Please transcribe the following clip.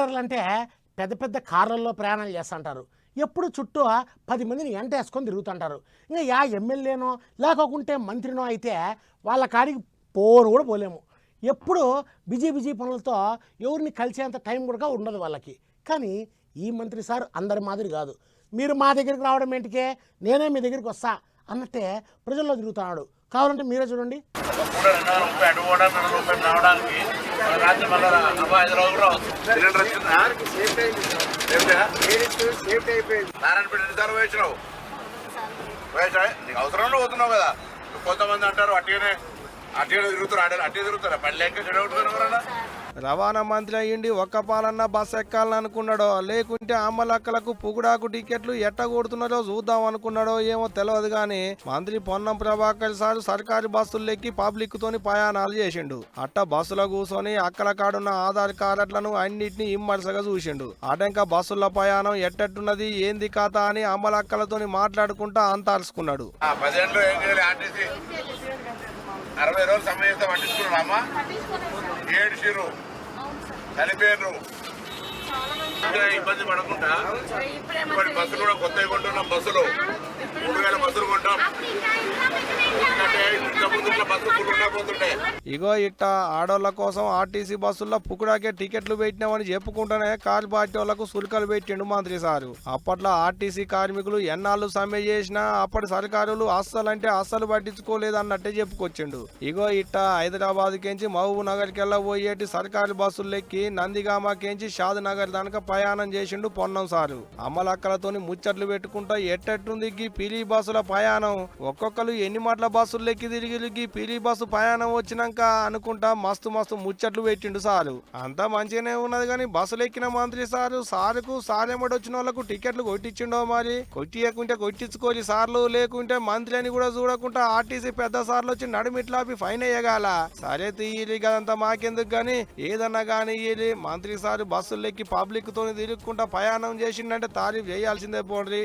లీడర్లు అంటే పెద్ద పెద్ద కార్లలో ప్రయాణాలు చేస్తుంటారు. ఎప్పుడు చుట్టూ పది మందిని ఎంట వేసుకొని తిరుగుతుంటారు. ఇంకా యా ఎమ్మెల్యేనో లేకోకుంటే మంత్రినో అయితే వాళ్ళ కాడికి పోరు కూడా పోలేము. ఎప్పుడు బిజీ బిజీ పనులతో ఎవరిని కలిసేంత టైం కూడా ఉండదు వాళ్ళకి. కానీ ఈ మంత్రి సార్ అందరి మాదిరి కాదు. మీరు మా దగ్గరికి రావడం ఏంటికే? నేనే మీ దగ్గరికి వస్తా అన్నట్టే ప్రజల్లో తిరుగుతున్నాడు. కావాలంటే మీరే చూడండి. రాత్రి మళ్ళీ ఐదు రోజులు సిలిండర్ వచ్చిందా నారాయణపేట ఎన్నిసార్లు వేసినావు వేసా నీకు అవసరంలో పోతున్నావు కదా కొంతమంది అంటారు అట్టిగానే అట్టిగానే తిరుగుతారు అట్టే తిరుగుతారా పని లేక చెడగొట్టుకుని ఎవరన్నా రవాణా మంత్రి అయ్యిండి ఒక్క పాలన్న బస్ ఎక్కాలని అనుకున్నాడో లేకుంటే అమ్మలక్కలకు పుగుడాకు టికెట్లు ఎట్ట కొడుతున్నారో చూద్దాం అనుకున్నాడో ఏమో తెలియదు గాని మంత్రి పొన్నం ప్రభాకర్ సార్ సర్కారు బస్సులు ఎక్కి పబ్లిక్ తోని ప్రయాణాలు చేసిండు. అట్ట బస్సులో కూర్చొని అక్కల కాడున్న ఆధార్ కార్డులను అన్నిటిని ఇమ్మర్సగా చూసిండు. అటంక బస్సుల ప్రయాణం ఎట్టట్టున్నది ఏంది కథ అని అమ్మలక్కలతోని మాట్లాడుకుంటా అంతార్చుకున్నాడు. అరవై రోజులు సమయం ఇస్తే పట్టించుకున్నాడు అమ్మ? ఏడ్చిరు చనిపోయారు. ఇబ్బంది పడకుండా? ఇప్పుడు బస్సులు కూడా కొత్తవి కొంటున్నాం బస్సులు. మూడు వేల బస్సులు కొంటాం. ఇగో ఇట్ట ఆడోళ్ళ కోసం ఆర్టీసీ బస్సుల్లో పుకుడాకే టికెట్లు పెట్టినామని చెప్పుకుంటేనే కారు పార్టీ వాళ్ళకు సుల్కలు పెట్టిండు మంత్రి సారు. అప్పట్లో ఆర్టీసీ కార్మికులు ఎన్నాళ్ళు సమ్మె చేసినా అప్పటి సర్కారులు అస్సలంటే అస్సలు పట్టించుకోలేదు అన్నట్టే చెప్పుకొచ్చిండు. ఇగో ఇట్ట హైదరాబాద్ కెంచి మహబూబ్ నగర్ కెళ్ళ పోయేటి సర్కారు బస్సులు ఎక్కి నందిగామ కెంచి షాద్ నగర్ దానక ప్రయాణం చేసిండు పొన్నం సారు. అమ్మలక్కలతోని ముచ్చట్లు పెట్టుకుంటా ఎట్టెట్టుంది గీ పీలీ బస్సుల ప్రయాణం. ఒక్కొక్కరు ఎన్ని మాటల బస్సులు ఎక్కి తిరిగి పిలి పీలీ బస్సు ప్రయాణం ప్రయాణం వచ్చినాక అనుకుంటా మస్తు మస్తు ముచ్చట్లు పెట్టిండు సారు. అంతా మంచిగానే ఉన్నది కానీ బస్సులు ఎక్కిన మంత్రి సారు సారుకు సారేమడి వచ్చిన వాళ్ళకు టికెట్లు కొట్టించిండో మరి. కొట్టియకుంటే కొట్టించుకోవాలి సార్లు లేకుంటే మంత్రి అని కూడా చూడకుండా ఆర్టీసీ పెద్ద సార్లు వచ్చి నడుమిట్లాపి ఫైన్ వేయగాల. సరే తీయలి కదంతా మాకెందుకు గాని? ఏదన్నా గాని ఇయ్యాలి మంత్రి సారు బస్సులు ఎక్కి పబ్లిక్ తోని తిరుగుకుంటా ప్రయాణం చేసిండంటే తారీఫ్ చేయాల్సిందే పోండ్రి.